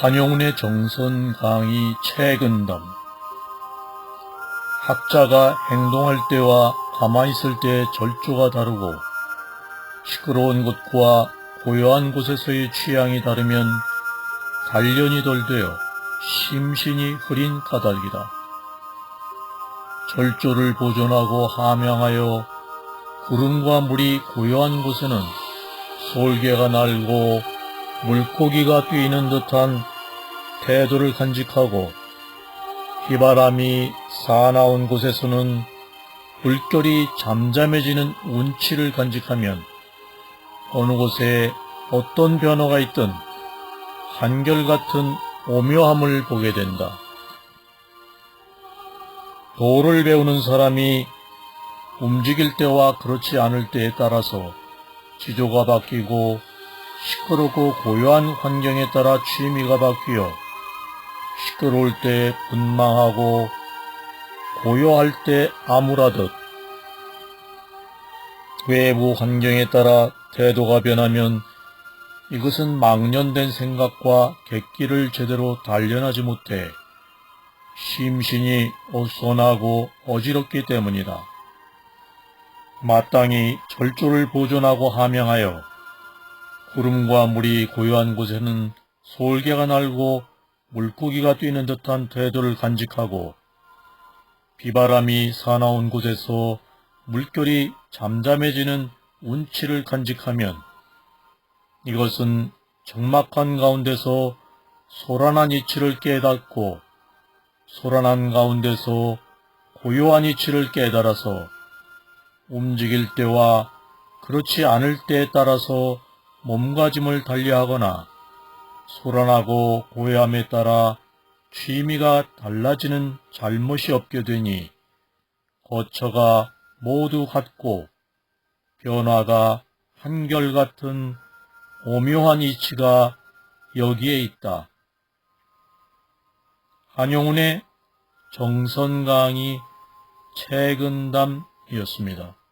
한용운의 정선 강의 최근담 학자가 행동할 때와 가만히 있을 때의 절조가 다르고 시끄러운 곳과 고요한 곳에서의 취향이 다르면 단련이 덜 되어 심신이 흐린 까닭이다. 절조를 보존하고 함양하여 구름과 물이 고요한 곳에는 솔개가 날고 물고기가 뛰는 듯한 태도를 간직하고 휘바람이 사나운 곳에서는 물결이 잠잠해지는 운치를 간직하면 어느 곳에 어떤 변화가 있든 한결같은 오묘함을 보게 된다. 도를 배우는 사람이 움직일 때와 그렇지 않을 때에 따라서 지조가 바뀌고 시끄럽고 고요한 환경에 따라 취미가 바뀌어 시끄러울 때 분망하고 고요할 때 암울하듯 외부 환경에 따라 태도가 변하면 이것은 망년된 생각과 객기를 제대로 단련하지 못해 심신이 어수선하고 어지럽기 때문이다. 마땅히 절조를 보존하고 함양하여 구름과 물이 고요한 곳에는 솔개가 날고 물고기가 뛰는 듯한 태도를 간직하고 비바람이 사나운 곳에서 물결이 잠잠해지는 운치를 간직하면 이것은 적막한 가운데서 소란한 이치를 깨닫고 소란한 가운데서 고요한 이치를 깨달아서 움직일 때와 그렇지 않을 때에 따라서 몸가짐을 달리하거나 소란하고 고요함에 따라 취미가 달라지는 잘못이 없게 되니 거처가 모두 같고 변화가 한결같은 오묘한 이치가 여기에 있다. 한용운의 정선강이 최근담이었습니다.